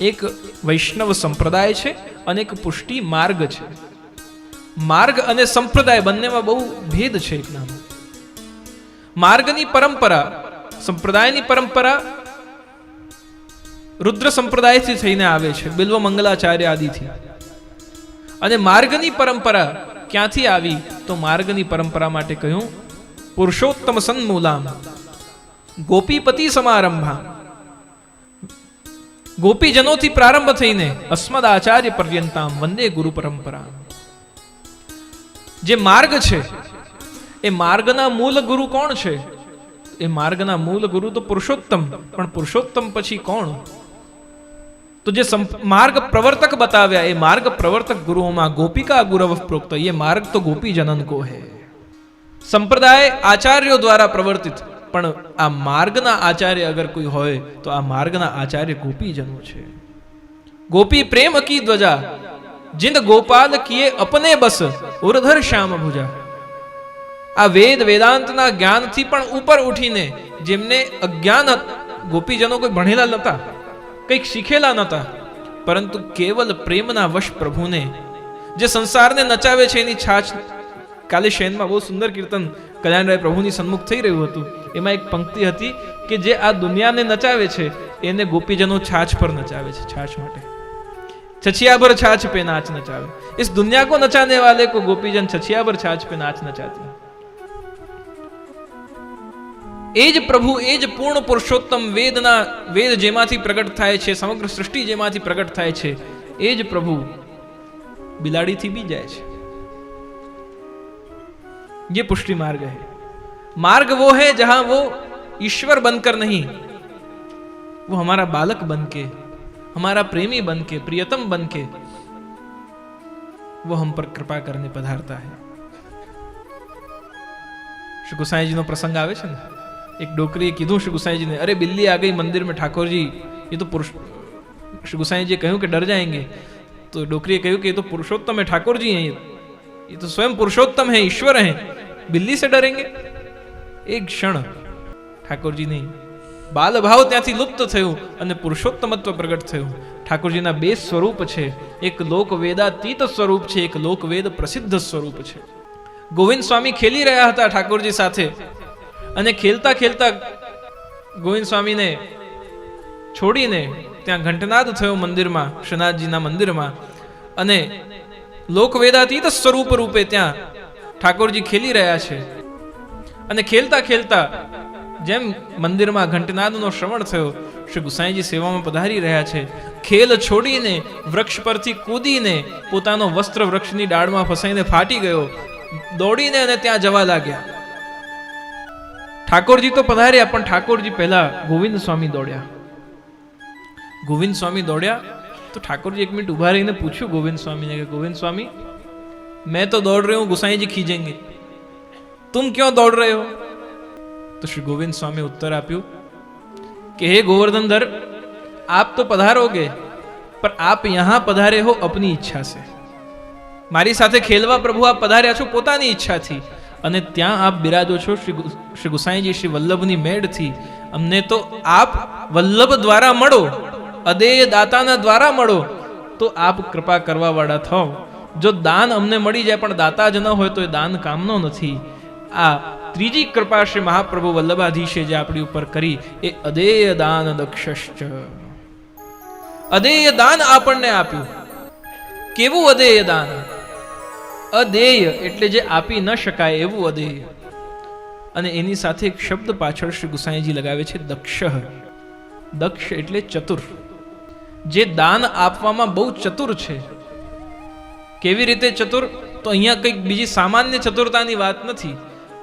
એક વૈષ્ણવ સંપ્રદાય છે અને એક પુષ્ટિ માર્ગ છે. માર્ગ અને સંપ્રદાય બંનેમાં બહુ ભેદ છે એક માર્ગની પરંપરા, સંપ્રદાયની પરંપરા રુદ્ર સંપ્રદાયથી થઈને આવે છે, બિલ્વ મંગલાચાર્ય આદિથી. અને માર્ગની પરંપરા ક્યાંથી આવી તો માર્ગની પરંપરા માટે કહ્યું, પુરુષોત્તમ સન્મૂલામ ગોપીપતિ સમારંભા. ગોપીજનોથી પ્રારંભ થઈને અસ્મદ આચાર્ય પર્યંતામ વંદે ગુરુ પરંપરા જે માર્ગ છે, એ માર્ગના મૂળ ગુરુ કોણ છે? એ માર્ગના મૂળ ગુરુ તો પુરુષોત્તમ, પણ પુરુષોત્તમ પછી કોણ? તો જે માર્ગ પ્રવર્તક બતાવ્યા, એ માર્ગ પ્રવર્તક ગુરુઓમાં ગોપિકા ગુરવ પ્રોક્ત. એ માર્ગ તો ગોપીજનન કો હે. સંપ્રદાય આચાર્યો દ્વારા પ્રવર્તિત. પણ આ માર્ગના આચાર્ય અગર કોઈ હોય, તો આ માર્ગના આચાર્ય ગોપીજનો છે. ગોપી પ્રેમ કી ધ્વજા, જિંદ ગોપાલ કીએ અપને બસ, ઉર્ધર શ્યામ ભુજા. આ વેદ વેદાંતના જ્ઞાનથી પણ ઉપર ઉઠીને જેમને અજ્ઞાન ગોપીજનો કોઈ ભણેલા નહોતા કંઈક શીખેલા નહોતા પરંતુ કેવલ પ્રેમના વશ પ્રભુને, જે સંસારને નચાવે છે એની છાછ, કાલે શેનમાં બહુ સુંદર કીર્તન કલ્યાણરાય પ્રભુની સન્મુખ થઈ રહ્યું હતું એમાં એક પંક્તિ હતી કે જે આ દુનિયાને નચાવે છે એને ગોપીજનો છાછ પર નચાવે છે છાછ માટે छछिया भर छाछ पे नाच नचावे इस दुनिया को नचाने वाले को गोपीजन छछिया भर छाछ पे नाच नचाते हैं એ જ પ્રભુ એ જ પૂર્ણ પુરુષોત્તમ વેદના વેદ જેમાંથી પ્રગટ થાય છે સમગ્ર સૃષ્ટિ જેમાંથી પ્રગટ થાય છે એ જ પ્રભુ બિલાડીથી બી જાય છે ये पुष्टि मार्ग है। मार्ग वो है जहाँ वो ईश्वर बनकर नहीं, वो हमारा बालक बन के हमारा प्रेमी बन के प्रियतम बन के वो हम पर कृपा करने पधारता है। श्री गोसाई जी नो प्रसंग आवे एक डोकरी कीधू श्री गोसाई जी ने, अरे बिल्ली आ गई मंदिर में, ठाकुर जी, ये तो पुरुष श्री गोसाई जी कहूँ कि डर जाएँगे तो डोकरी कहूँ कि ये तो पुरुषोत्तम है, ठाकुर जी है ये। ये तो स्वयं पुरुषोत्तम है, ईश्वर है। बिल्ली से डरेंगे એક ક્ષણ ઠાકોરજી નહીં બાલ ભાવ ત્યાંથી લુપ્ત થયું અને પુરુષોત્તમત્વ પ્રગટ થયું ઠાકોરજીના બે સ્વરૂપ છે એક લોક વેદાતીત સ્વરૂપ છે એક લોક વેદ પ્રસિદ્ધ સ્વરૂપ છે ગોવિંદ સ્વામી ખેલી રહ્યા હતા ઠાકોરજી સાથે અને ખેલતા ખેલતા ગોવિંદ સ્વામીને છોડીને ત્યાં ઘંટનાદ થયો મંદિરમાં શ્રીનાથજીના મંદિરમાં અને લોકવેદાતીત સ્વરૂપ રૂપે ત્યાં ઠાકોરજી ખેલી રહ્યા છે. અને ખેલતા ખેલતા જેમ મંદિરમાં ઘંટનાદનો શ્રવણ થયો, શ્રી ગુસાઈજી સેવામાં પધારી રહ્યા છે. ખેલ છોડીને, વૃક્ષ પરથી કૂદીને, પોતાનો વસ્ત્ર વૃક્ષની ડાળમાં ફસાઈને ફાટી ગયો. દોડીને અને ત્યાં જવા લાગ્યા. ઠાકોરજી તો પધાર્યા, પણ ઠાકોરજી પહેલા ગોવિંદ સ્વામી દોડ્યા. ગોવિંદ સ્વામી દોડ્યા, તો ઠાકોરજી એક મિનિટ ઊભા રહીને પૂછ્યું ગોવિંદ સ્વામીને કે ગોવિંદ સ્વામી मैं तो दौड़ रही हूं गुसाई जी खींचेंगे तुम क्यों दौड़ रहे हो तो श्री गोविंद स्वामी उत्तर આપ્યું કે હે गोवर्धनधर आप तो पधारोगे पर आप यहां पधारे हो अपनी ઈચ્છા से મારી સાથે ખેલવા પ્રભુ આપ પધાર્યા છો પોતાની ઈચ્છાથી અને ત્યાં આપ બિરાજો છો શ્રી ગુ- શ્રી ગુસાઈજી શ્રી વલ્લભની મેળથી અમને તો આપ વલ્લભ દ્વારા મળો અદેય દાતાના દ્વારા મળો તો આપ કૃપા કરવા વાળા થાઓ જો દાન અમને મળી જાય પણ દાતા જ ન હોય તો એ દાન કામનો નથી. આ ત્રીજી કૃપા શ્રી મહાપ્રભુ વલ્લભાધીશે જે આપણી ઉપર કરી, એ અદેય દાન દક્ષશ્ચ. અદેય દાન આપણને આપ્યું. કેવું અદેય દાન? અદેય એટલે જે આપી ન શકાય એવું અદેય. અને એની સાથે એક શબ્દ પાછળ શ્રી ગુસાઈજી લગાવે છે દક્ષ. દક્ષ એટલે ચતુર. જે દાન આપવામાં બહુ ચતુર છે. કેવી રીતે ચતુર? તો અહીંયા કંઈક બીજી સામાન્ય ચતુરતાની વાત નથી.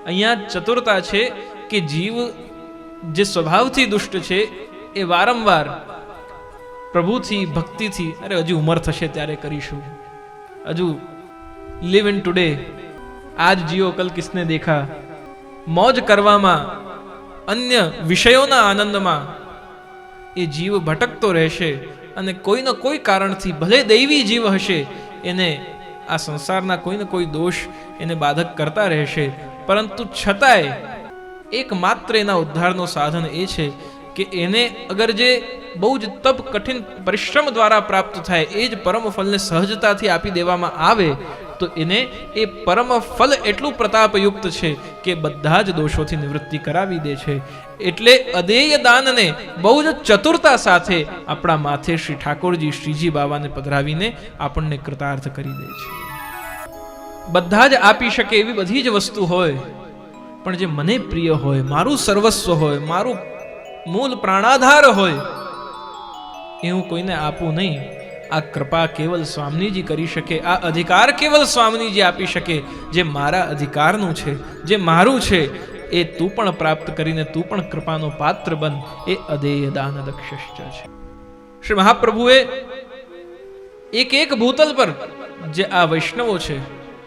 અહીંયા ચતુરતા છે કે જીવ જે સ્વભાવથી દુષ્ટ છે, એ વારંવાર પ્રભુથી, ભક્તિથી, અરે હજુ ઉંમર થશે ત્યારે કરીશું. હજુ લિવ ઇન ટુડે આજ જીઓ કલ કિસને દેખા? મોજ કરવામાં, અન્ય વિષયોના આનંદમાં, એ જીવ ભટકતો રહેશે અને કોઈને કોઈ કારણથી ભલે દૈવી જીવ હશે એને આ સંસારના કોઈને કોઈ દોષ એને બાધક કરતા રહેશે. પરંતુ છતાંય એકમાત્ર એના ઉદ્ધારનો સાધન એ છે કે એને અગર જે બહુ જ તપ, કઠિન પરિશ્રમ દ્વારા પ્રાપ્ત થાય, એ જ પરમ ફલને સહજતાથી આપી દેવામાં આવે તો એને એ પરમ ફલ એટલું પ્રતાપયુક્ત છે કે બધા જ દોષોથી નિવૃત્તિ કરાવી દે છે. એટલે અધેય દાનને બહુ જ ચતુરતા સાથે આપણા માથે શ્રી ઠાકોરજી શ્રીજી બાબાને પધરાવીને આપણને કૃતાર્થ કરી દે છે. બધા જ આપી શકે એવી બધી જ વસ્તુ હોય, પણ જે મને પ્રિય હોય, મારું સર્વસ્વ હોય, મારું મૂળ પ્રાણાધાર હોય એ હું કોઈને આપું નહીં. આ કૃપા કેવલ સ્વામીજી કરી શકે, આ અધિકાર કેવલ સ્વામીજી આપી શકે. જે મારા અધિકારનું છે, જે મારું છે, એ તું પણ પ્રાપ્ત કરીને તું પણ કૃપાનો પાત્ર બન, એ અદેય દાન દક્ષશ્ચ છે. શ્રી મહાપ્રભુએ એક એક ભૂતલ પર જે આ વૈષ્ણવો છે,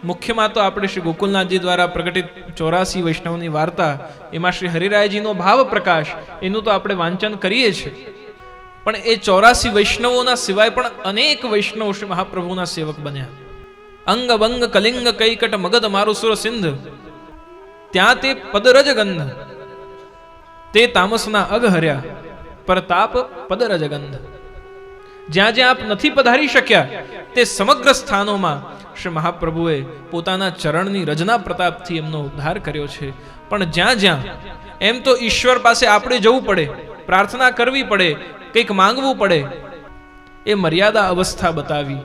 મુખ્યમાં તો આપણે શ્રી ગોકુલનાથજી દ્વારા પ્રગટિત ચોરાસી વૈષ્ણવની વાર્તા, એમાં શ્રી હરિરાયજીનો ભાવ પ્રકાશ, એનું તો આપણે વાંચન કરીએ છીએ. પણ એ ચોરાસી વૈષ્ણવોના સિવાય પણ અનેક વૈષ્ણવ શ્રી મહાપ્રભુના સેવક બન્યા. અંગ બંગ કલિંગ કૈકટ મગધ મારુસુર સિંધ. ત્યાં તે પદરજ ગંધ તે તામસના અગ હર્યા. પ્રતાપ પદરજ ગંધ જ્યાં જ્યાં આપ નથી પધારી શક્યા, તે સમગ્ર સ્થાનોમાં શ્રી મહાપ્રભુએ પોતાના ચરણની રજના પ્રતાપથી એમનો ઉદ્ધાર કર્યો છે. પણ જ્યાં જ્યાં, એમ તો ઈશ્વર પાસે આપણે જવું પડે. પ્રાર્થના કરવી પડે, કંઈક માંગવું પડે. એ મર્યાદા અવસ્થા બતાવી.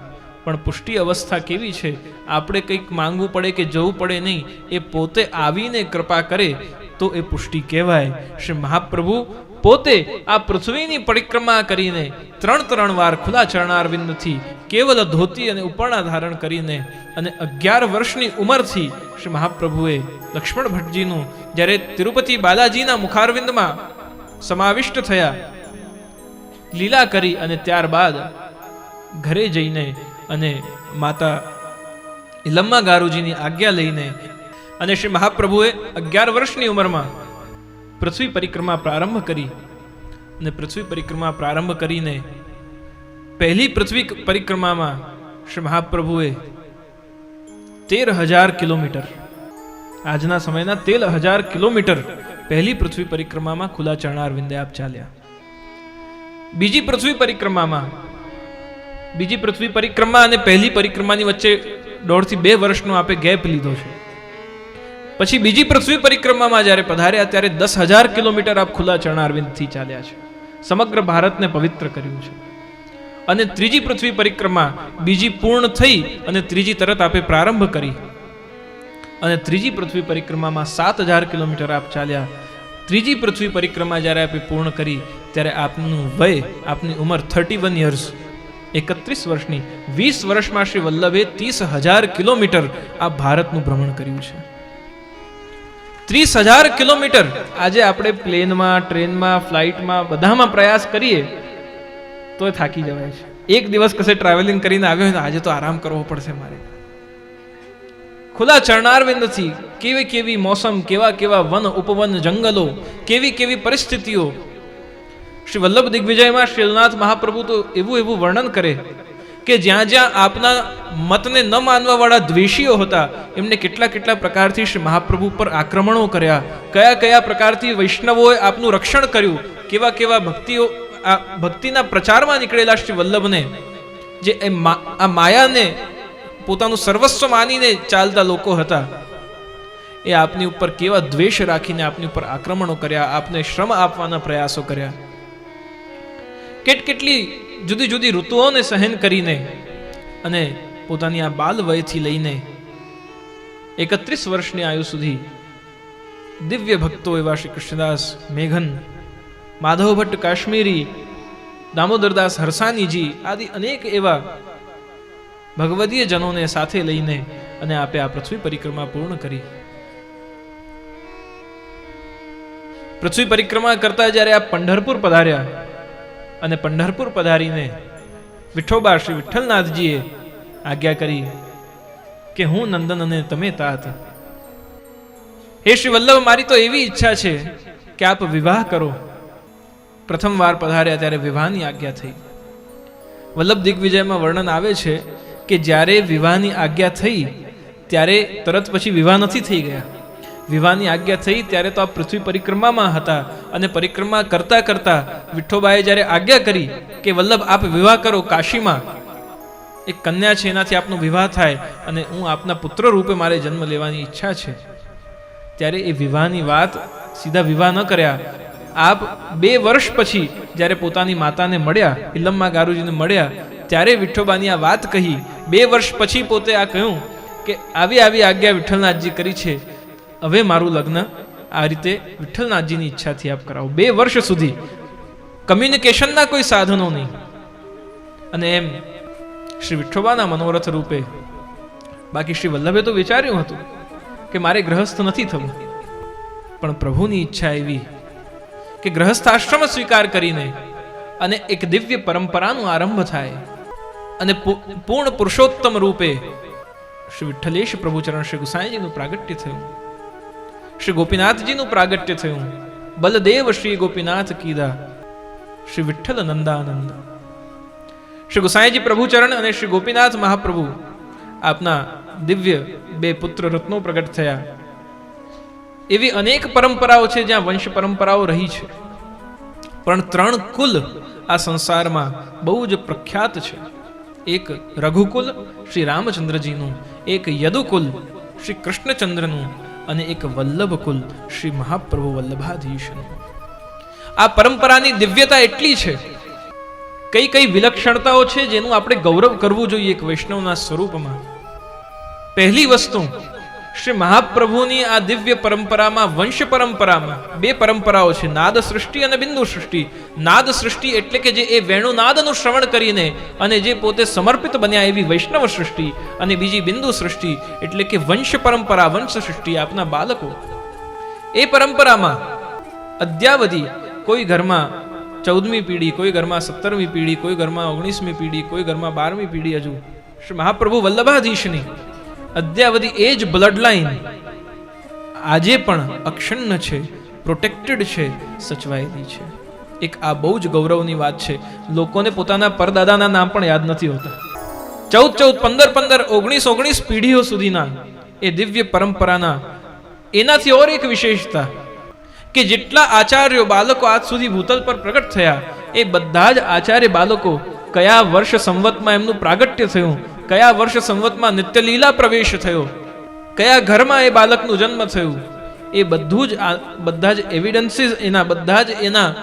પણ પુષ્ટિ અવસ્થા કેવી છે? આપણે કંઈક માંગવું પડે કે જવું પડે નહીં, એ પોતે આવીને કૃપા કરે તો એ પુષ્ટિ કહેવાય. શ્રી મહાપ્રભુ પોતે આ પૃથ્વીની પરિક્રમા કરીને ત્રણ ત્રણ વાર ખુલ્લા ચરણારવિંદથી કેવલ ધોતી અને ઉપરણા ધારણ કરીને અને અગિયાર વર્ષની ઉંમરથી શ્રી મહાપ્રભુએ લક્ષ્મણ ભટ્ટજીનું જ્યારે તિરુપતિ બાલાજીના મુખારવિંદમાં સમાવિષ્ટ થયા. લીલા કરી અને ત્યારબાદ ઘરે જઈને અને માતા ઇલમ્મા ગારુજીની આજ્ઞા લઈને અને શ્રી મહાપ્રભુએ અગિયાર વર્ષની ઉંમરમાં પૃથ્વી પરિક્રમા પ્રારંભ કરી અને પૃથ્વી પરિક્રમા પ્રારંભ કરીને પહેલી પૃથ્વી પરિક્રમામાં શ્રી મહાપ્રભુએ તેર હજાર કિલોમીટર. આજના સમયના તેર હજાર કિલોમીટર પહેલી પૃથ્વી પરિક્રમામાં ખુલ્લા ચરણાર વિંદે આપ ચાલ્યા. બીજી પૃથ્વી પરિક્રમામાં, બીજી પૃથ્વી પરિક્રમા અને પહેલી પરિક્રમાની વચ્ચે દોઢથી બે વર્ષનો આપે ગેપ લીધો છે. પછી બીજી પૃથ્વી પરિક્રમામાં જ્યારે પધાર્યા ત્યારે દસ હજાર કિલોમીટર આપ ખુલ્લા ચરણારવિંદથી ચાલ્યા છે. સમગ્ર ભારતને પવિત્ર કર્યું છે. અને ત્રીજી પૃથ્વી પરિક્રમા બીજી પૂર્ણ થઈ અને ત્રીજી તરત આપે પ્રારંભ કરી. અને ત્રીજી પૃથ્વી પરિક્રમામાં સાત હજાર કિલોમીટર આપ ચાલ્યા. ત્રીજી પૃથ્વી પરિક્રમા જ્યારે આપે પૂર્ણ કરી, ત્યારે આપનું વય, આપની ઉંમર થર્ટી વન યર્સ એકત્રીસ વર્ષની, વીસ વર્ષમાં શ્રી વલ્લભે ત્રીસ હજાર કિલોમીટર આ ભારતનું ભ્રમણ કર્યું છે. ત્રીસ હજાર કિલોમીટર આજે આપણે પ્લેનમાં, ટ્રેનમાં, ફ્લાઇટમાં બધામાં પ્રયાસ કરીએ તો થાકી જવાય છે. એક દિવસ કશે ટ્રાવેલિંગ કરીને આવ્યો હોય તો આજે તો આરામ કરવો પડશે મારે. ખુલ્લા ચરણારવિંદથી કેવી કેવી મોસમ, કેવા કેવા વન, ઉપવન, જંગલો, કેવી કેવી પરિસ્થિતિઓ. શ્રી વલ્લભ દિગ્વિજયમાં શ્રીનાથ મહાપ્રભુ તો એવું એવું વર્ણન કરે કે જ્યાં જ્યાં આપના મતને ન માનવાવાળા દ્વેષીઓ હતા, એમને કેટલા કેટલા પ્રકારથી શ્રી મહાપ્રભુ પર આક્રમણો કર્યા, કયા કયા પ્રકારથી વૈષ્ણવોએ આપનું રક્ષણ કર્યું, કેવા કેવા ભક્તિઓ, આ ભક્તિના પ્રચારમાં નીકળેલા શ્રી વલ્લભને, જે એ આ માયાને પોતાનું સર્વસ્વ માનીને ચાલતા લોકો હતા. એ આપની ઉપર કેવા દ્વેષ રાખીને આપની ઉપર આક્રમણો કર્યા, આપને શ્રમ આપવાના પ્રયાસો કર્યા. કેટ કેટલી જુદી જુદી ઋતુઓને સહન કરીને અને પોતાની આ બાલ વયથી લઈને એકત્રીસ વર્ષની આયુ સુધી દિવ્ય ભક્તો એવા શ્રી કૃષ્ણદાસ, મેઘન, માધવ ભટ્ટ, કાશ્મીરી, દામોદરદાસ હરસાનીજી આદિ અનેક એવા ભગવદીય જનોને સાથે લઈને અને આપે આ પૃથ્વી પરિક્રમા પૂર્ણ કરી. પૃથ્વી પરિક્રમા કરતા જ્યારે આ પંઢરપુર પધાર્યા અને પંઢરપુર પધારીને વિઠોબા શ્રી વિઠ્ઠલનાથજીએ આજ્ઞા કરી કે હું નંદન અને તમે તાત હે શ્રી વલ્લભ, મારી તો એવી ઈચ્છા છે કે આપ વિવાહ કરો. પ્રથમ વાર પધાર્યા ત્યારે વિવાહની આજ્ઞા થઈ. વલ્લભ દિગ્વિજયમાં વર્ણન આવે છે કે જ્યારે વિવાહની આજ્ઞા થઈ, ત્યારે તરત પછી વિવાહ નથી થઈ ગયા. વિવાહની આજ્ઞા થઈ, ત્યારે તો આ પૃથ્વી પરિક્રમામાં હતા અને પરિક્રમા કરતા કરતા વિઠ્ઠોબાએ જ્યારે આજ્ઞા કરી કે, વલ્લભ, આપ વિવાહ કરો કાશીમાં. એક કન્યા છે, એનાથી આપનો વિવાહ થાય અને હું આપના પુત્ર રૂપે મારે જન્મ લેવાની ઈચ્છા છે. ત્યારે એ વિવાહની વાત સીધા વિવાહ ન કર્યા. આપ બે વર્ષ પછી જ્યારે પોતાની માતાને મળ્યા ઇલમ્મા ગારુજીને મળ્યા ત્યારે વિઠ્ઠોબાની આ વાત કહી, બે વર્ષ પછી પોતે આ કહ્યું કે, આવી આવી આજ્ઞા વિઠ્ઠલનાથજી કરી છે. હવે મારું લગ્ન આ રીતે વિઠ્ઠલનાથજીની ઈચ્છાથી આપ કરાવો. બે વર્ષ સુધી. કમ્યુનિકેશનના કોઈ સાધનો નહીં. અને એમ શ્રી વિઠ્ઠોબાના મનોરથ રૂપે બાકી શ્રી વલ્લભે તો વિચાર્યું હતું કે મારે ગ્રહસ્થ નથી થવું. પણ પ્રભુની ઈચ્છા એવી કે ગ્રહસ્થ આશ્રમ સ્વીકાર કરીને અને એક દિવ્ય પરંપરાનો આરંભ થાય. અને પૂર્ણ પુરુષોત્તમ રૂપે શ્રી વિઠ્ઠલેશ પ્રભુચરણ શ્રી ગુસાઈજીનું પ્રાગટ્ય થયું. શ્રી ગોપીનાથજીનું પ્રાગટ્ય થયું. બલદેવ શ્રી ગોપીનાથ કીધા શ્રી વિઠ્ઠલ નંદાનંદ. શ્રી ગુસાઈજી પ્રભુચરણ અને શ્રી ગોપીનાથ મહાપ્રભુ આપના દિવ્ય બે પુત્ર રત્નો પ્રગટ થયા. એવી અનેક પરંપરાઓ છે જ્યાં વંશ પરંપરાઓ રહી છે. પણ ત્રણ કુલ આ સંસારમાં બહુ જ પ્રખ્યાત છે. એક રઘુકુલ શ્રી રામચંદ્રજીનું, એક યદુકુલ શ્રી કૃષ્ણચંદ્રનું અને એક વલ્લભકુલ શ્રી મહાપ્રભુ વલ્લભાધીશનું. આ પરંપરાની દિવ્યતા એટલી છે, કઈ કઈ વિલક્ષણતાઓ છે જેનું આપણે ગૌરવ કરવું જોઈએ એક વૈષ્ણવના સ્વરૂપમાં? પહેલી વસ્તુ શ્રી મહાપ્રભુની આ દિવ્ય પરંપરામાં, વંશ પરંપરામાં બે પરંપરાઓ છે નાદ સૃષ્ટિ અને બિંદુ સૃષ્ટિ નાદ સૃષ્ટિ એટલે કે જે એ વેણુનાદનું શ્રવણ કરીને અને જે પોતે સમર્પિત બન્યા એવી વૈષ્ણવ સૃષ્ટિ અને બીજી બિંદુ સૃષ્ટિ એટલે કે વંશ પરંપરા વંશ સૃષ્ટિ આપના બાળકો. એ પરંપરામાં અદ્યાવધિ, કોઈ ઘરમાં ચૌદમી પેઢી, કોઈ ઘરમાં સત્તરમી પેઢી, કોઈ ઘરમાં ઓગણીસમી પેઢી, કોઈ ઘરમાં બારમી પેઢી હજુ. શ્રી મહાપ્રભુ વલ્લભાધીશની અદ્યાવધિ એ જ બ્લડ લાઈન આજે પણ અક્ષણ છે પ્રોટેક્ટેડ છે, સચવાયેલી છે. એક આ બહુ જ ગૌરવની વાત છે. લોકોને પોતાના પરદાદાના નામ પણ યાદ નથી હોતા. ચૌદ ચૌદ પંદર પંદર ઓગણીસ ઓગણીસ પેઢીઓ સુધીના એ દિવ્ય પરંપરાના એનાથી ઓર એક વિશેષતા કે જેટલા આચાર્યો બાળકો આજ સુધી ભૂતલ પર પ્રગટ થયા, એ બધા જ આચાર્ય બાળકો કયા વર્ષ સંવતમાં એમનું પ્રાગટ્ય થયું? કયા વર્ષ સંવતમાં નિત્યલીલા પ્રવેશ થયો? કયા ઘરમાં એ બાળકનું જન્મ થયું? એ બધું જ આ, બધા જ એવિડન્સીસ એના, બધા જ એના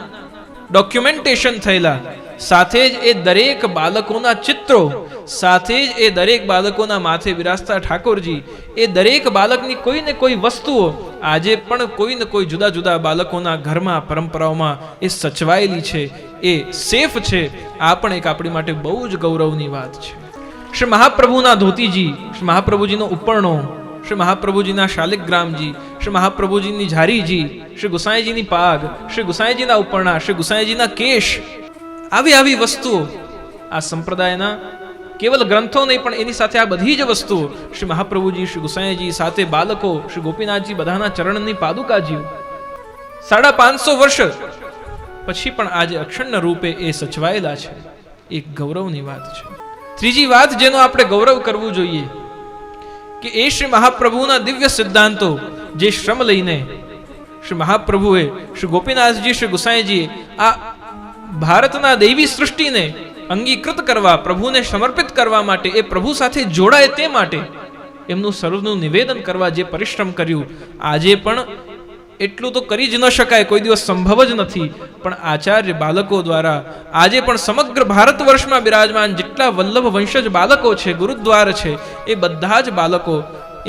ડોક્યુમેન્ટેશન થયેલા. સાથે જ એ દરેક બાળકોના ચિત્રો, સાથે જ એ દરેક બાળકોના માથે વિરાજતા ઠાકોરજી, એ દરેક બાળકની કોઈ ને કોઈ વસ્તુઓ આજે પણ કોઈ ને કોઈ જુદા જુદા બાળકોના ઘરમાં, પરંપરાઓમાં એ સચવાયેલી છે, એ સેફ છે. આ પણ એક આપણી માટે બહુ જ ગૌરવની વાત છે. શ્રી મહાપ્રભુના ધોતીજી, શ્રી મહાપ્રભુજીનો ઉપરણો, શ્રી મહાપ્રભુજીના શાલિગ્રામજી, શ્રી મહાપ્રભુજીની ઝારીજી, શ્રી ગુસાઈજીની પાગ, શ્રી ગુસાઈજીના ઉપરણા, શ્રી ગુસાઈજીના કેશ, આવી આવી વસ્તુઓ. આ સંપ્રદાયના કેવલ ગ્રંથો નહીં, પણ એની સાથે આ બધી જ વસ્તુઓ. શ્રી મહાપ્રભુજી, શ્રી ગુસાઈજી, સાથે બાળકો શ્રી ગોપીનાથજી, બધાના ચરણની પાદુકાજીઓ. સાડા પાંચસો વર્ષ પછી પણ આજે અક્ષણ રૂપે એ સચવાયેલા છે. એક ગૌરવની વાત છે. ત્રીજી વાત જેનો આપણે ગૌરવ કરવું જોઈએ કે એ શ્રી મહાપ્રભુના દિવ્ય સિદ્ધાંતો જે શ્રમ લઈને શ્રી મહાપ્રભુએ, શ્રી ગોપીનાથજી, શ્રી ગુસાઈજીએ આ ભારતના દૈવી સૃષ્ટિને અંગીકૃત કરવા, પ્રભુને સમર્પિત કરવા માટે, એ પ્રભુ સાથે જોડાય તે માટે એમનું સર્વનું નિવેદન કરવા જે પરિશ્રમ કર્યું, આજે પણ એટલું તો કરી જ ન શકાય, કોઈ દિવસ સંભવ જ નથી. પણ આચાર્ય બાળકો દ્વારા આજે પણ સમગ્ર ભારત વર્ષમાં બિરાજમાન જેટલા વલ્લભ વંશજ બાળકો છે, ગુરુદ્વાર છે, એ બધા જ બાળકો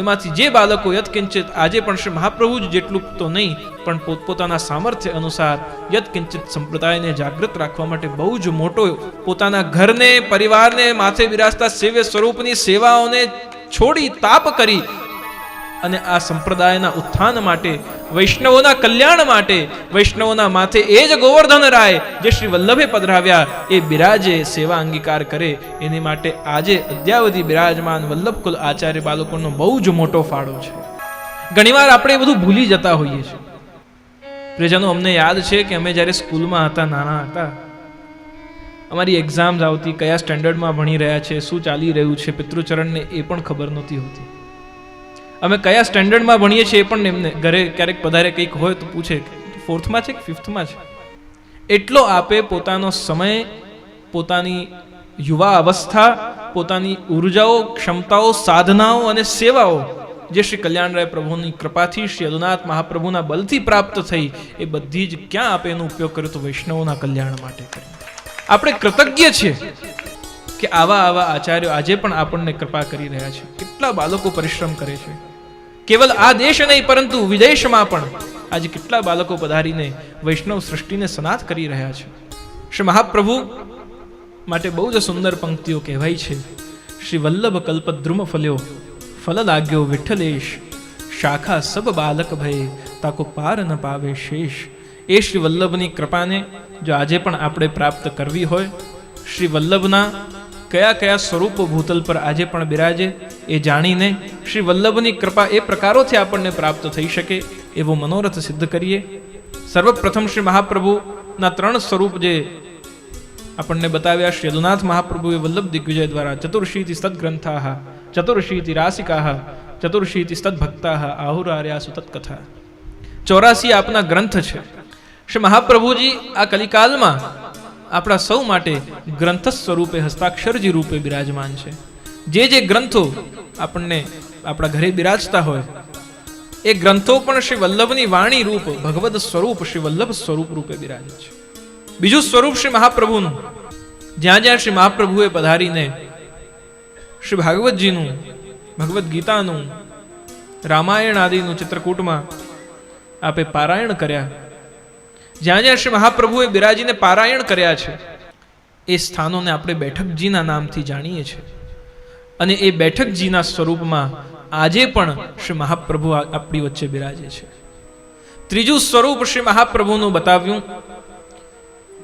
એમાંથી જે બાળકો યત્કિંચિત આજે પણ શ્રી મહાપ્રભુ જ જેટલું તો નહીં, પણ પોતપોતાના સામર્થ્ય અનુસાર યત્કિંચિત સંપ્રદાયને જાગૃત રાખવા માટે બહુ જ મોટો પોતાના ઘરને, પરિવારને માથે બિરાજતા સેવ્ય સ્વરૂપની સેવાઓને છોડી તાપ કરી અને આ સંપ્રદાયના ઉત્થાન માટે, વૈષ્ણવોના કલ્યાણ માટે, વૈષ્ણવોના માથે એ જ ગોવર્ધન રાય જે શ્રી વલ્લભે પધરાવ્યા, એ બિરાજે સેવા અંગીકાર કરે. એની માટે આજે અદ્યાવધિ બિરાજમાન વલ્લભકુલ આચાર્ય બાલકોનો બહુ જ મોટો ફાળો છે. ઘણીવાર આપણે એ બધું ભૂલી જતા હોઈએ છીએ. પ્રેજનો અમને યાદ છે કે અમે જ્યારે સ્કૂલમાં હતા, નાના હતા, અમારી એક્ઝામ્સ આવતી, કયા સ્ટેન્ડર્ડમાં ભણી રહ્યા છે, શું ચાલી રહ્યું છે, પિતૃચરણને એ પણ ખબર નહોતી હોતી. અમે કયા સ્ટેન્ડર્ડમાં ભણીએ છીએ એ પણ એમને ઘરે ક્યારેક પધારે કંઈક હોય તો પૂછે ફોર્થમાં છે કે ફિફ્થમાં છે? એટલો આપે પોતાનો સમય, પોતાની યુવા અવસ્થા, પોતાની ઉર્જાઓ, ક્ષમતાઓ, સાધનાઓ અને સેવાઓ જે શ્રી કલ્યાણરાય પ્રભુની કૃપાથી, શ્રી અદુનાથ મહાપ્રભુના બલથી પ્રાપ્ત થઈ, એ બધી જ ક્યાં આપે એનો ઉપયોગ કર્યો તો વૈષ્ણવોના કલ્યાણ માટે આપણે કૃતજ્ઞ છીએ કે આવા આવા આચાર્યો આજે પણ આપણને કૃપા કરી રહ્યા છે. કેટલા બાળકો પરિશ્રમ કરે છે. કેવલ આ દેશ નહીં, પરંતુ વિદેશમાં પણ આજે કેટલા બાળકો પધારીને વૈષ્ણવ સૃષ્ટિને સનાથ કરી રહ્યા છે. શ્રી મહાપ્રભુ માટે બહુ જ સુંદર પંક્તિઓ કહેવાય છે. શ્રી વલ્લભ કલ્પદ્રુમ ફલ્યો, ફલ લાગ્યો વિઠ્ઠલેશ, શાખા સબ બાલક ભય, તાકો પાર ન પાવે શેષ. એ શ્રી વલ્લભની કૃપાને જો આજે પણ આપણે પ્રાપ્ત કરવી હોય, શ્રી વલ્લભના કયા કયા સ્વરૂપો ભૂતલ પર આજે પણ બિરાજે એ જાણીને શ્રી વલ્લભની કૃપા એ પ્રકારોથી આપણને પ્રાપ્ત થઈ શકે એવો મનોરથ સિદ્ધ કરીએ. સર્વપ્રથમ શ્રી મહાપ્રભુના ત્રણ સ્વરૂપ જે આપણને બતાવ્યા, શ્રી યદુનાથ મહાપ્રભુએ વલ્લભ દિગ્વિજય દ્વારા ચતુર્ષીથી સદગ્રંથા ચતુર્ષીથી રાસિકા ચતુર્ષીથી સદભક્તા આહુરાર્યા સુતત્કથા ચોરાસી આપના ગ્રંથ છે. શ્રી મહાપ્રભુજી આ કલિકાલમાં આપણા સૌ માટે ગ્રંથ સ્વરૂપે હસ્તાક્ષરજી રૂપે બિરાજમાન છે. જે જે ગ્રંથો આપણને આપણા ઘરે બિરાજતા હોય, એ ગ્રંથો પણ શ્રી વલ્લભની વાણી રૂપ, ભગવદ સ્વરૂપ શ્રી વલ્લભ સ્વરૂપ રૂપે બિરાજે છે. બીજું સ્વરૂપ શ્રી મહાપ્રભુનું, જ્યાં જ્યાં શ્રી મહાપ્રભુએ પધારીને શ્રી ભાગવતજીનું, ભગવદ્ ગીતાનું, રામાયણ આદિનું ચિત્રકૂટમાં આપે પારાયણ કર્યા. જ્યાં જ્યાં શ્રી મહાપ્રભુએ બિરાજીને પારાયણ કર્યા છે, એ સ્થાનોને આપણે બેઠકજીના નામથી જાણીએ છીએ. અને એ બેઠકજીના સ્વરૂપમાં આજે પણ શ્રી મહાપ્રભુ આપણી વચ્ચે બિરાજે છે. ત્રીજું સ્વરૂપ શ્રી મહાપ્રભુનું બતાવ્યું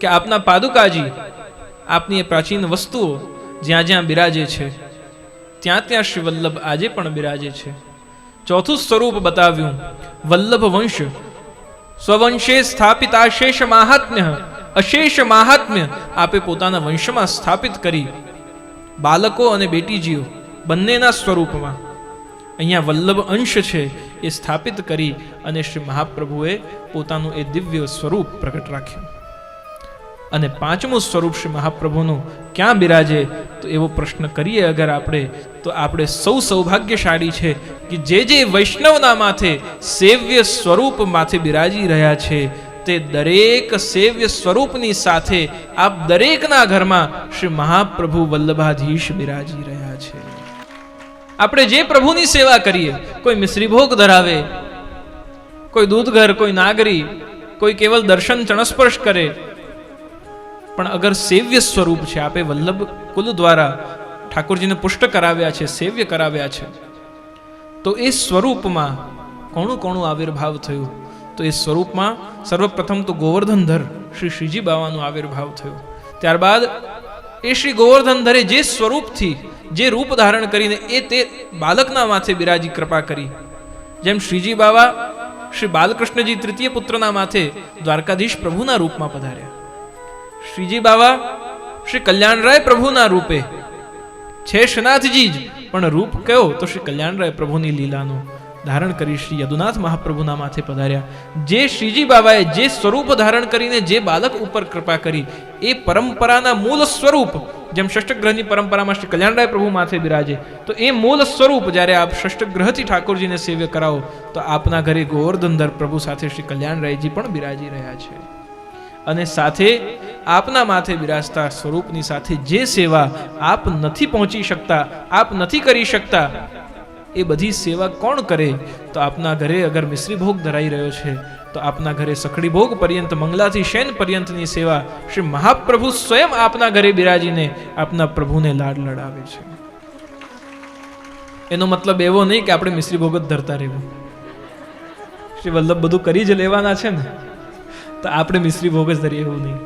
કે આપના પાદુકાજી આપની એ પ્રાચીન વસ્તુઓ જ્યાં જ્યાં બિરાજે છે, ત્યાં ત્યાં શ્રી વલ્લભ આજે પણ બિરાજે છે. ચોથું સ્વરૂપ બતાવ્યું, વલ્લભ વંશ. સ્વવંશે સ્થાપિતા શેષ મહાત્મ્ય, અશેષ મહાત્મ્ય આપે પોતાના વંશમાં સ્થાપિત કરી બાળકો અને બેટીજીઓ બંનેના સ્વરૂપમાં. અહીંયા વલ્લભ અંશ છે એ સ્થાપિત કરી અને શ્રી મહાપ્રભુએ પોતાનું એ દિવ્ય સ્વરૂપ પ્રગટ રાખ્યું. અને પાંચમું સ્વરૂપ શ્રી મહાપ્રભુનું ક્યાં બિરાજે, તો એવો પ્રશ્ન કરીએ અગર આપણે, તો આપણે સૌ સૌભાગ્યશાળી છે કે જે જે વૈષ્ણવના માથે સેવ્ય સ્વરૂપ માથે બિરાજી રહ્યા છે તે દરેક સેવ્ય સ્વરૂપની સાથે આપ દરેકના ઘરમાં શ્રી મહાપ્રભુ વલ્લભાધીશ બિરાજી રહ્યા છે. આપણે જે પ્રભુની સેવા કરીએ, કોઈ મિશ્રીભોગ ધરાવે, કોઈ દૂધઘર, કોઈ નાગરી, કોઈ કેવલ દર્શન ચણસ્પર્શ કરે, પણ અગર સેવ્ય સ્વરૂપ છે, આપે વલ્લભ કુલ દ્વારા ઠાકોરજીને પુષ્ટ કરાવ્યા છે, સેવ્ય કરાવ્યા છે, તો એ સ્વરૂપમાં કોણું કોણું આવિર્ભાવ થયું? તો એ સ્વરૂપમાં સર્વપ્રથમ તો ગોવર્ધનધર શ્રી શ્રીજી બાવાનો આવિર્ભાવ થયો. ત્યારબાદ એ શ્રી ગોવર્ધનધરે જે સ્વરૂપથી જે રૂપ ધારણ કરીને એ તે બાલકના માથે બિરાજી કૃપા કરી. જેમ શ્રીજી બાવા શ્રી બાલકૃષ્ણજી તૃતીય પુત્રના માથે દ્વારકાધીશ પ્રભુના રૂપમાં પધાર્યા. શ્રીજી બાવા શ્રી કલ્યાણરાય પ્રભુના રૂપે, છે શનાથજી જ, પણ રૂપ કયો? તો શ્રી કલ્યાણરાય પ્રભુની લીલાનું ધારણ કરી શ્રી યદુનાથ મહાપ્રભુના માથે પધાર્યા. જે શ્રીજી બાબાએ જે સ્વરૂપ ધારણ કરીને જે બાલક ઉપર કૃપા કરી, એ પરંપરાના મૂળ સ્વરૂપ, જેમ ષષ્ઠગ્રહની પરંપરામાં શ્રી કલ્યાણરાય પ્રભુ માથે બિરાજે, તો એ મૂળ સ્વરૂપ જ્યારે આપ ષષ્ઠગ્રહથી ઠાકોરજીને સેવ્ય કરાવો, તો આપના ઘરે ગોવર્ધનધર પ્રભુ સાથે શ્રી કલ્યાણરાયજી પણ બિરાજી રહ્યા છે. અને સાથે આપના માથે બિરાજતા સ્વરૂપની સાથે જે સેવા આપ નથી પહોંચી શકતા, આપ નથી કરી શકતા એ બધી સેવા કોણ કરે? તો આપના ઘરે અગર મિશ્રી ભોગ ધરાઈ રહ્યો છે, તો આપના ઘરે સખડી ભોગ પર્યંત, મંગલાથી શયન પર્યંતની સેવા શ્રી મહાપ્રભુ સ્વયં આપના ઘરે બિરાજીને, આપના પ્રભુને લાડ લડાવે છે. એનો મતલબ એવો નહીં કે આપણે મિશ્રી ભોગ જ ધરતા રહેવું. શ્રી વલ્લભ બધું કરી જ લેવાના છે ને, તો આપણે મિશ્રી ભોગ જ ધરીએ એવું નહીં.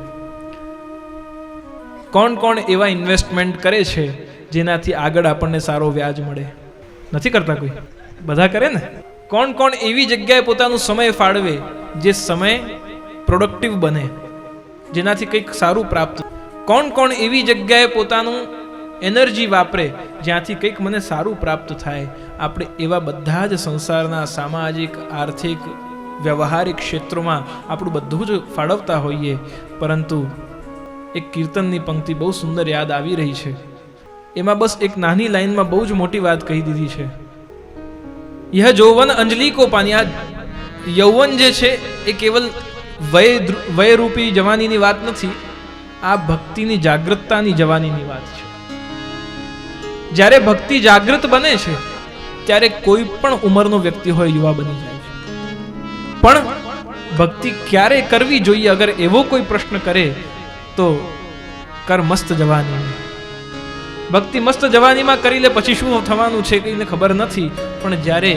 કોણ કોણ એવા ઇન્વેસ્ટમેન્ટ કરે છે, જેનાથી આગળ આપણને સારો વ્યાજ મળે? નથી કરતા કોઈ? બધા કરે ને? કોણ કોણ એવી જગ્યાએ પોતાનો સમય ફાળવે જે સમય પ્રોડક્ટિવ બને, જેનાથી કંઈક સારું પ્રાપ્ત કોણ કોણ એવી જગ્યાએ પોતાનું એનર્જી વાપરે જ્યાંથી કંઈક મને સારું પ્રાપ્ત થાય? આપણે એવા બધા જ સંસારના સામાજિક, આર્થિક, વ્યવહારિક ક્ષેત્રોમાં આપણું બધું જ ફાળવતા હોઈએ, પરંતુ એક કીર્તનની પંક્તિ બહુ સુંદર યાદ આવી રહી છે. એમાં બસ એક નાની લાઈનમાં બહુ જ મોટી વાત કહી દીધી છે. યહ જૌવન અંજલિ કો પાનિયા યૌવન જે છે, એ કેવલ વય વયરૂપી જવાનીની વાત નથી, આ ભક્તિની જાગૃતતાની જવાનીની વાત છે. જ્યારે ભક્તિ જાગૃત બને છે, ત્યારે કોઈ પણ ઉંમરનો વ્યક્તિ હોય યુવા બની જાય છે. પણ ભક્તિ ક્યારે કરવી જોઈએ, અગર એવો કોઈ પ્રશ્ન કરે, તો કર મસ્ત જવાની ભક્તિ મસ્ત જવાનીમાં કરી લે, પછી શું થવાનું છે કઈને ખબર નથી, પણ જ્યારે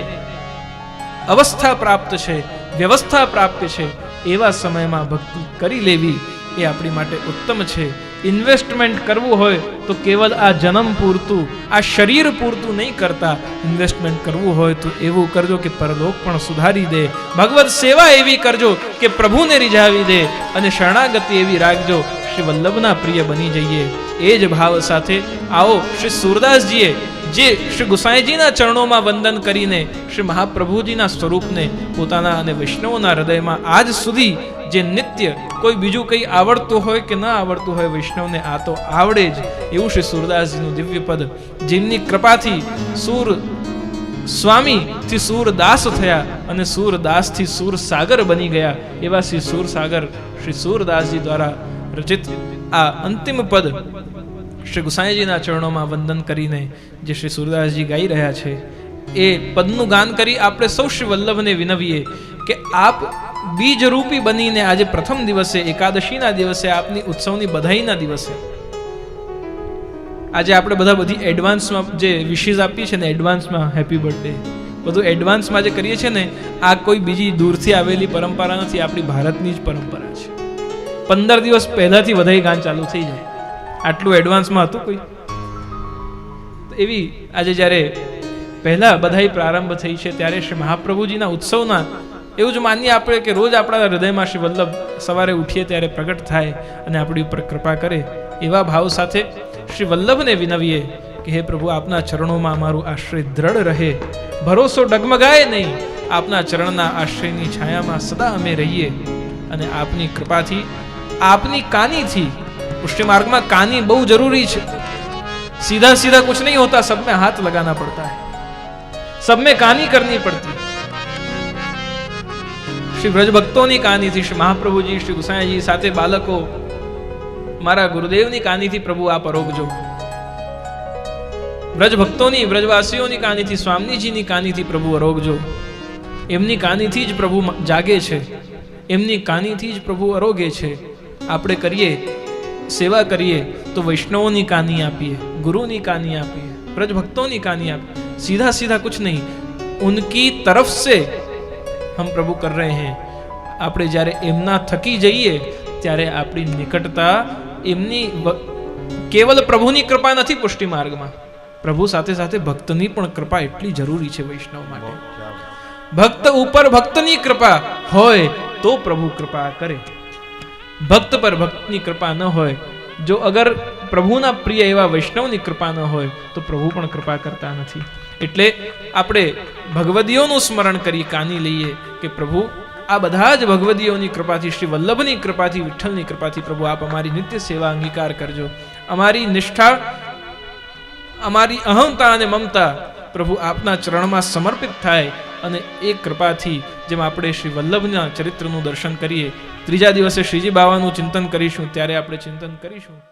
અવસ્થા પ્રાપ્ત છે, વ્યવસ્થા પ્રાપ્ત છે, એવા સમયમાં ભક્તિ કરી લેવી એ આપણી માટે ઉત્તમ છે. ઇન્વેસ્ટમેન્ટ કરવું હોય તો કેવલ આ જન્મ પૂરતું, આ શરીર પૂરતું નહીં કરતા, ઇન્વેસ્ટમેન્ટ કરવું હોય તો એવું કરજો કે પરલોક પણ સુધારી દે. ભગવત સેવા એવી કરજો કે પ્રભુને રીઝાવી દે અને શરણાગતિ એવી રાખજો. શ્રી વલ્લભના પ્રિય બની જઈએ. એ જ ભાવ સાથે આવો શ્રી સુરદાસજીએ જે શ્રી ગુસાઈજીના ચરણોમાં વંદન કરીને શ્રી મહાપ્રભુજીના સ્વરૂપને પોતાના અને વૈષ્ણવોના હૃદયમાં આજ સુધી જે નિત્ય કોઈ બીજું કંઈ આવડતું હોય કે ન આવડતું હોય વૈષ્ણવને આ તો આવડે જ એવું શ્રી સુરદાસજીનું દિવ્ય પદ, જેમની કૃપાથી સુર સ્વામી થી સૂરદાસ થયા અને સૂરદાસથી સૂર સાગર બની ગયા એવા શ્રી સૂર સાગર શ્રી સૂરદાસજી દ્વારા રચિત આ અંતિમ પદ શ્રી ગુસાઈજીના ચરણોમાં વંદન કરીને જે શ્રી સૂરદાસજી ગાઈ રહ્યા છે, એ પદનું ગાન કરી આપણે સૌ શ્રી વલ્લભને વિનવીએ કે આપ બીજરૂપી બનીને આજે પ્રથમ દિવસે, એકાદશીના દિવસે, આપની ઉત્સવની બધાઈના દિવસે. આજે આપણે બધા બધી એડવાન્સમાં જે વિશીઝ આપીએ છીએ ને એડવાન્સમાં હેપી બર્થડે, બધું એડવાન્સમાં જે કરીએ છીએ ને, આ કોઈ બીજી દૂરથી આવેલી પરંપરા નથી, આપણી ભારતની જ પરંપરા છે. પંદર દિવસ પહેલાથી વધારે ગાન ચાલુ થઈ જાય. આટલું એડવાન્સમાં હતું કોઈ? એવી આજે જ્યારે પહેલાં બધાય પ્રારંભ થઈ છે, ત્યારે શ્રી મહાપ્રભુજીના ઉત્સવના એવું જ માનીએ આપણે કે રોજ આપણા હૃદયમાં શ્રી વલ્લભ સવારે ઉઠીએ ત્યારે પ્રગટ થાય અને આપણી ઉપર કૃપા કરે એવા ભાવ સાથે શ્રી વલ્લભને વિનવીએ કે હે પ્રભુ, આપના ચરણોમાં અમારું આશ્રય દ્રઢ રહે. ભરોસો ડગમગાય નહીં. આપના ચરણના આશ્રયની છાયામાં સદા અમે રહીએ અને આપની કૃપાથી આપની કાનીથી પુષ્ટિ માર્ગમાં કાની બહુ જરૂરી છે सीधा सीधा कुछ नहीं होता सब में हाथ लगाना पड़ता है सब में कहानी करनी पड़ती શ્રી બ્રજ ભક્તોની કહાનીથી શ્રી મહાપ્રભુજી શ્રી ગુસાઈજી સાથે બાળકો મારા ગુરુદેવની કહાનીથી પ્રભુ આપ અરોગજો બ્રજ ભક્તોની બ્રજવાસીઓની કહાનીથી સ્વામીજીની કહાનીથી પ્રભુ અરોગજો એમની કહાનીથી જ પ્રભુ જાગે છે એમની કહાનીથી જ પ્રભુ અરોગે છે આપણે કરીએ સેવા કરીએ તો વૈષ્ણવોની કહાની આપીએ गुरुनी कहानी આપીએ ब्रज भक्तों की कहानी आप सीधा सीधा कुछ नहीं उनकी तरफ से हम प्रभु कर रहे हैं આપણે જ્યારે એમના થકી જઈએ ત્યારે આપણી નિકટતા એમની વ- કેવલ પ્રભુની કૃપા નથી પુષ્ટિ માર્ગમાં પ્રભુ સાથે સાથે ભક્તની પણ કૃપા એટલી જરૂરી છે વૈષ્ણવ માટે ભક્ત ઉપર ભક્તની કૃપા હોય તો પ્રભુ કૃપા કરે ભક્ત પર ભક્તની કૃપા ન હોય, જો અગર પ્રભુના પ્રિય એવા વૈષ્ણવની કૃપા ન હોય, તો પ્રભુ પણ કૃપા કરતા નથી. એટલે આપણે ભગવદીઓનું સ્મરણ કરી કાની લઈએ કે પ્રભુ, આ બધા જ ભગવદીઓની કૃપાથી, શ્રી વલ્લભની કૃપાથી, વિઠ્ઠલની કૃપાથી પ્રભુ આપ અમારી નિત્ય સેવા અંગીકાર કરજો. અમારી નિષ્ઠા, અમારી અહંતા અને મમતા પ્રભુ આપના ચરણમાં સમર્પિત થાય. અને એ કૃપાથી જેમ આપણે શ્રી વલ્લભના ચરિત્રનું દર્શન કરીએ, ત્રીજા દિવસે શ્રીજી બાવાનું ચિંતન કરીશું, ત્યારે આપણે ચિંતન કરીશું.